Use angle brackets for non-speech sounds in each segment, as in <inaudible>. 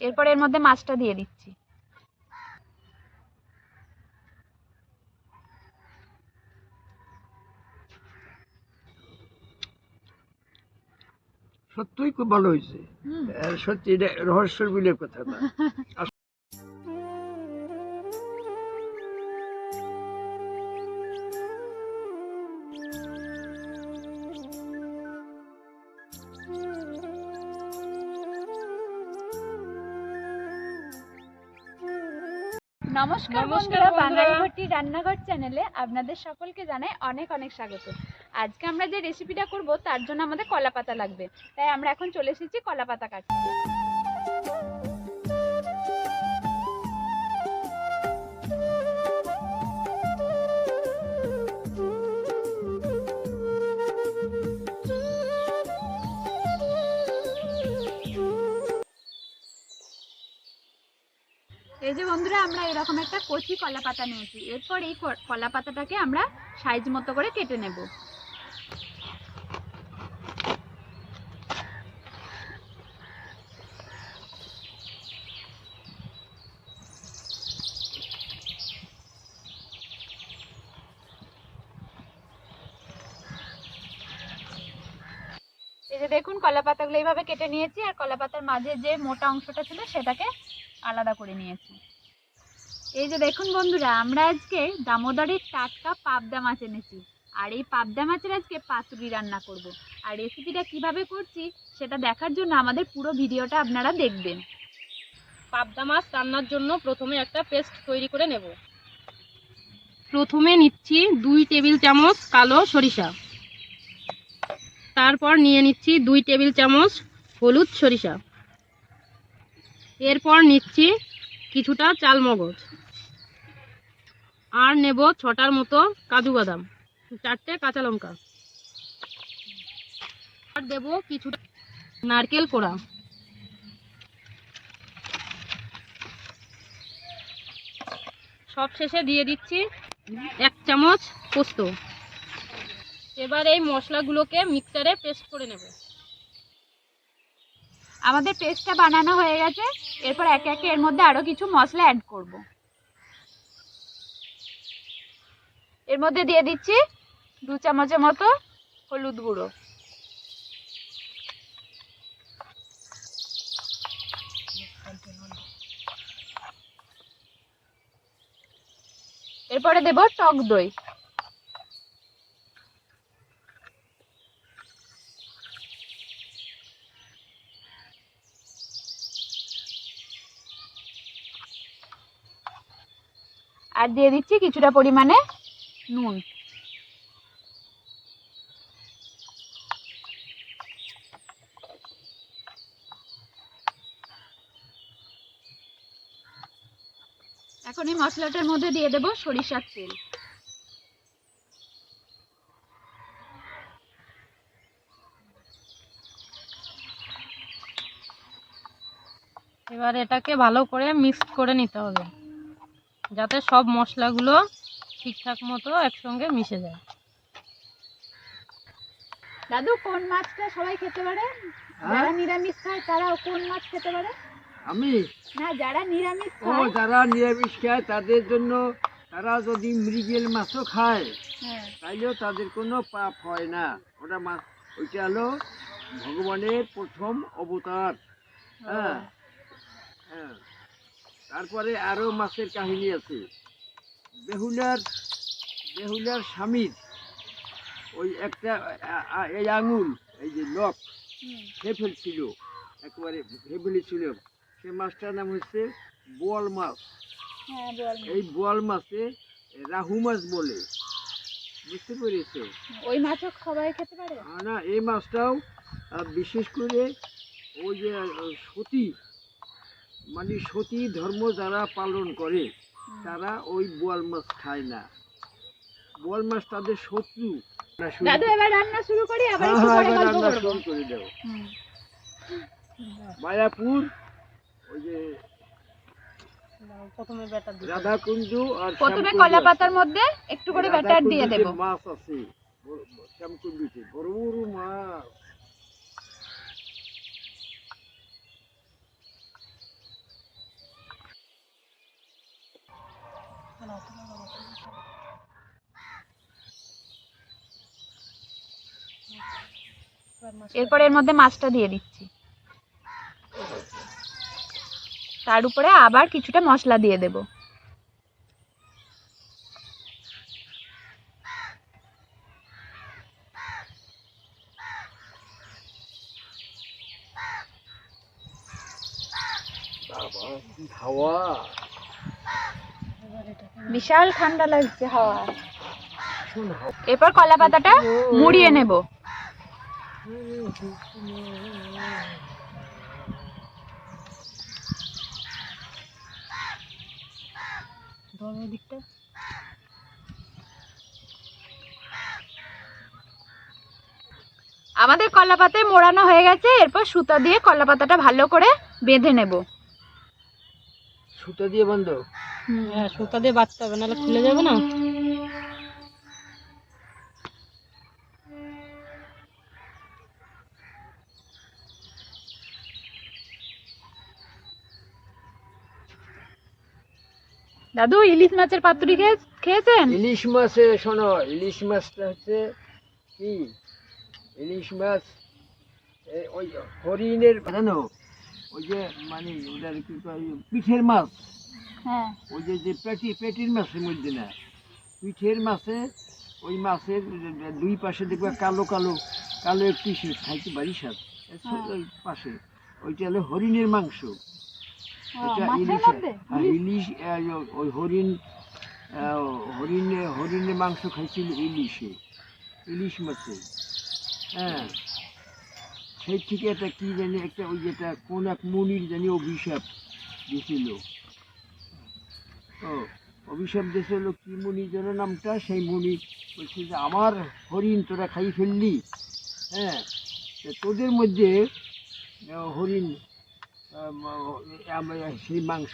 এরপর এর মধ্যে মাছটা দিয়ে দিচ্ছি। সত্যই খুব ভালো হয়েছে। হুম। সত্যি এটা রহস্যের বিলের কথা। <laughs> নমস্কার বন্ধুরা। বাঙালি ভর্তি রান্নাঘর চ্যানেলে আপনাদের সকলকে জানাই অনেক অনেক স্বাগত। আজকে আমরা যে রেসিপিটা করব তার জন্য আমাদের কলাপাতা লাগবে। তাই আমরা এখন চলে এসেছি কলাপাতা কাটতে। এই যে বন্ধুরা, আমরা এরকম একটা কচি কলা পাতা নিয়েছি। এরপর এই কলা পাতাটাকে আমরা সাইজ মতো করে কেটে নেব। দেখুন, কলা পাতাগুলো এইভাবে কেটে নিয়েছি, আর কলা পাতার মাঝে যে মোটা অংশটা ছিল সেটাকে আলাদা করে নিয়েছি। এই যে দেখুন বন্ধুরা আমরা আজকে দামোদরের টাটকা পাবদা মাছ এনেছি। আর এই পাবদা মাছের আজকে পাতুরি রান্না করব। আর রেসিপিটা কীভাবে করছি সেটা দেখার জন্য আমাদের পুরো ভিডিওটা আপনারা দেখবেন। পাবদা মাছ রান্নার জন্য প্রথমে একটা পেস্ট তৈরি করে নেব। প্রথমে নিচ্ছি দুই টেবিল চামচ কালো সরিষা। তারপর নিয়ে নিচ্ছি দুই টেবিল চামচ হলুদ সরিষা। এরপর নিচ্ছি কিছুটা চাল মগজ আর নেব ছটার মতো কাজু বাদাম, চারটে কাঁচা লঙ্কা। আর দেবো কিছুটা নারকেল কোড়া। সব শেষে দিয়ে দিচ্ছি এক চামচ পোস্ত। এবার এই মশলাগুলোকে মিক্সারে পেস্ট করে নেব। আমাদের পেস্টটা বানানো হয়ে গেছে। এরপর একে একে এর মধ্যে আরও কিছু মশলা অ্যাড করব। এর মধ্যে দিয়ে দিচ্ছি দু চামচের মতো হলুদ গুঁড়ো। এরপরে দেব টক দই। আর দিয়ে দিচ্ছি কিছুটা পরিমাণে নুন। এখন এই মশলাটার মধ্যে দিয়ে দেব সরিষার তেল। এবার এটাকে ভালো করে মিক্স করে নিতে হবে। যাতে সব মশলাগুলো ঠিকঠাক মতো একসঙ্গে মিশে যায়। দাদু কোন মাছটা সবাই খেতে পারে? যারা নিরামিষ খায় তারা কোন মাছ খেতে পারে? আমি? না যারা নিরামিষ খায়। ও যারা নিরামিষ খায় তাদের জন্য তারা যদি মৃগেল মাছও খায় হ্যাঁ। তাইলেও তাদের কোনো পাপ হয় না। ওটা মাছ ওইটা হলো ভগবানের প্রথম অবতার। হ্যাঁ। হ্যাঁ। তারপরে আরও মাছের কাহিনী আছে। বেহুলার বেহুলার স্বামীর ওই একটা এই আঙুল এই যে লক সে ফেলছিল একেবারে ভেবে ফেলেছিল সে মাছটার নাম হচ্ছে বোয়াল মাছ। হ্যাঁ এই বোয়াল মাছে রাহু মাছ বলে। বুঝতে পেরেছ? ওই মাছও সবাই খেতে পারে? না এই মাছটাও বিশেষ করে ওই যে সতী মানে সতী ধর্ম যারা পালন করে তারা ওই বোয়াল মাছ খায় না। বোয়াল মাছ তাদের শত্রু। দাদু এবার রান্না শুরু করি আবার হ্যাঁ, একটু হ্যাঁ, পরে গল্প রান্না করে দাও মায়াপুর ওই যে প্রথমে ব্যাটার দিতে হবে। আর প্রথমে কলা আছে। পাতার মধ্যে একটু করে ব্যাটার দিয়ে দেব। মাছ আছে বড় বড় মাছ। এরপর এর মধ্যে মাছটা দিয়ে দিচ্ছি। তার উপরে আবার কিছুটা মশলা দিয়ে দেব। বাবা বিশাল ঠান্ডা লাগছে হাওয়া। এরপর কলা পাতাটা মুড়িয়ে নেব। দিকটা আমাদের কলা পাতায় মোড়ানো হয়ে গেছে এরপর সুতা দিয়ে কলা পাতাটা ভালো করে বেঁধে নেব। সুতো দিয়ে বন্ধ? হ্যাঁ সুতা দিয়ে বাঁচতে হবে, নাহলে খুলে যাবে না? দাদু, ইলিশ মাছের পাতুরি খেয়ে, খেয়েছেন? ইলিশ মাছে, শোনো, ইলিশ মাছটা হচ্ছে কি? ইলিশ মাছ ওই হরিণের, জানো? ওই যে মানে ওটার কি পিঠের মাছ। হ্যাঁ। ওই যে যে পেটি পেটির মাছের মধ্যে না পিঠের মাছে ওই মাছের দুই পাশে দেখবে কালো কালো কালো একটি খাইতে বাড়ি সাথ ওই পাশে ওইটা হলো হরিণের মাংস। এটা ইলিশ হ্যাঁ, ইলিশ ওই হরিণ হরিণে হরিণের মাংস খাইছিল ইলিশে ইলিশ মাছে। হ্যাঁ। সেই থেকে একটা কি জানি একটা ওই যেটা কোন এক মুনির জানি অভিশাপ দিছিল। ও অভিশাপ দিয়েছিল কি মুনি যেন নামটা? সেই মুনি বলছে যে আমার হরিণ তোরা খাই ফেললি। হ্যাঁ তোদের মধ্যে হরিণ সেই মাংস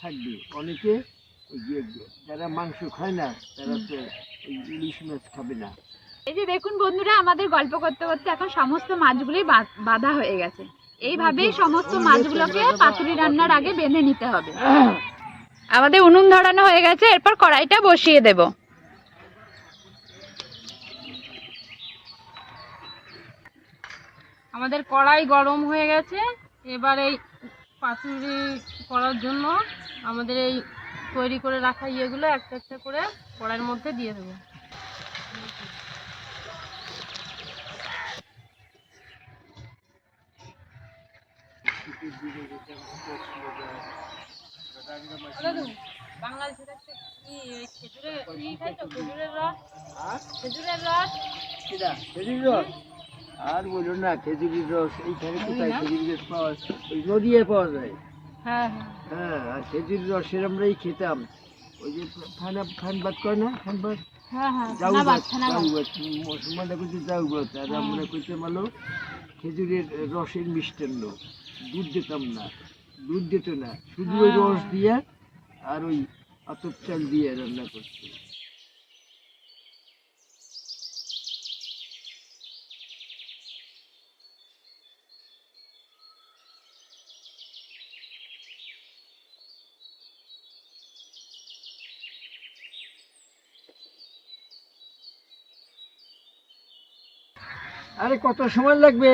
থাকবে। অনেকে যারা মাংস খায় না তারা তো ইলিশ মাছ খাবে না। এই যে দেখুন বন্ধুরা আমাদের গল্প করতে করতে এখন সমস্ত মাছগুলোই বাঁধা হয়ে গেছে। এইভাবেই সমস্ত মাছগুলোকে পাতুরি রান্নার আগে বেঁধে নিতে হবে। আমাদের উনুন ধরানো হয়ে গেছে, এরপর কড়াইটা বসিয়ে দেব। আমাদের কড়াই গরম হয়ে গেছে, এবার এই পাতুরি করার জন্য আমাদের এই তৈরি করে রাখা ইয়েগুলো একটা একটা করে কড়াইয়ের মধ্যে দিয়ে দেবো। দাদু বাংলাদেশে থাকতে কি খেজুরের কি খাইছো? খেজুরের রস? খেজুরের রস? কিরা রস? আর বলো না খেজুরির রস এইখানে কোথায় খেজুর রস পাওয়া ওই নদিয়ায় পাওয়া যায়। হ্যাঁ হ্যাঁ। হ্যাঁ আর খেজুর রসের আমরাই খেতাম। ওই যে ভাত করে না? ভাত হ্যাঁ মুসলমানরা করছে যাও ভাত আর আমরা করতে খেজুরের রসের মিষ্টান্ন দুধ দিতাম না। দুধ দিত না শুধু ওই হ্যাঁ। রস দিয়ে আর ওই আতপ চাল দিয়ে রান্না করছে। আরে কত সময় লাগবে?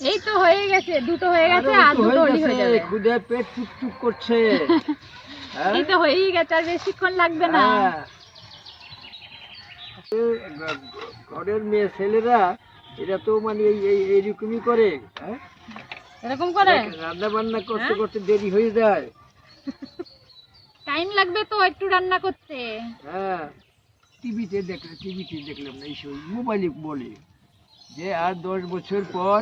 এই তো হয়ে গেছে দুটো হয়ে গেছে আর দুটো হয়ে যাবে। ক্ষুধায় পেট টুকটুক করছে? <laughs> এই তো হয়েই গেছে আর বেশিক্ষণ লাগবে না। হ্যাঁ। ঘরের মেয়ে ছেলেরা এরা তো মানে এই এই এইরকমই করে হ্যাঁ? এরকম করে? রান্না বান্না করতে হ্যাঁ? করতে দেরি হয়ে যায়। টাইম লাগবে তো একটু রান্না করতে। হ্যাঁ। টিভিতে দেখলে টিভিতে দেখলাম না এইসব মোবাইলে বলে। যে আর দশ বছর পর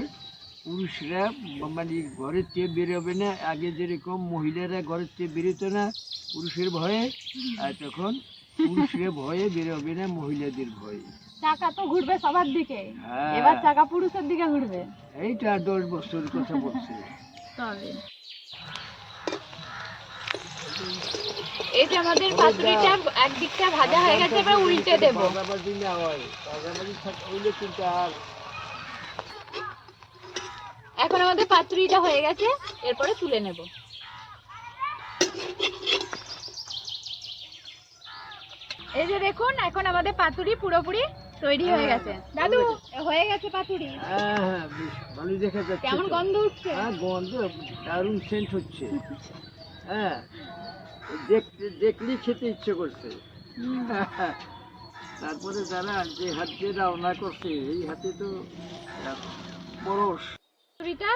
পুরুষরা মানে ঘরের চেয়ে বেরোবে না আগে যেরকম মহিলারা ঘরের চেয়ে বেরোতো না পুরুষের ভয়ে আর তখন পুরুষরা ভয়ে বেরোবে না মহিলাদের ভয়ে। চাকা তো ঘুরবে সবার দিকে। হ্যাঁ। এবার চাকা পুরুষের দিকে ঘুরবে। এইটা দশ বছর কথা বলছে। তবে। এই যে আমাদের পাতুরিটা একদিকটা ভাজা হয়ে গেছে এবার উল্টে দেব। হয় কিন্তু আর এখন আমাদের পাতুরিটা হয়ে গেছে এরপরে তুলে নেব। এই যে দেখুন এখন আমাদের পাতুরি পুরোপুরি তৈরি হয়ে গেছে। দাদু হয়ে গেছে। পাতুরি। হ্যাঁ হ্যাঁ দেখা যাচ্ছে কেমন গন্ধ উঠছে? হ্যাঁ গন্ধ দারুণ সেন্ট হচ্ছে। হ্যাঁ দেখতে দেখলেই খেতে ইচ্ছে করছে। তারপরে যারা যে হাত দিয়ে রান্না করছে এই হাতে তো পরশ। পাতুরিটা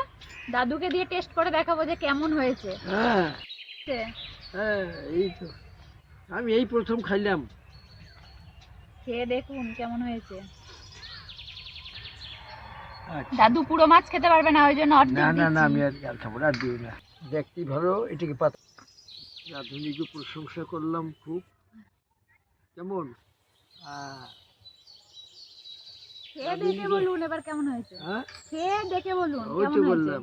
দাদুকে দিয়ে টেস্ট করে দেখাবো যে কেমন হয়েছে। হ্যাঁ। হ্যাঁ এই তো। আমি এই প্রথম খাইলাম। খেয়ে দেখুন কেমন হয়েছে। আচ্ছা। দাদু পুরো মাছ খেতে পারবে না ওই জন্য অর্ধেক না না না আমি আর আর খাব না আর দিও না। দেখতে ভালো এটাকে পাত রাধুনিকে প্রশংসা করলাম খুব। কেমন? আহ, খেয়ে দেখে বলুন এবার কেমন হয়েছে। হ্যাঁ? খেয়ে দেখে বলুন কেমন হয়েছে।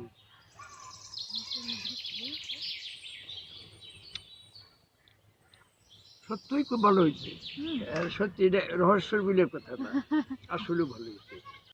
সত্যই খুব ভালো হয়েছে। সত্যি রহস্য রহস্যের বিলের কথা না <laughs> আসলে ভালো হয়েছে।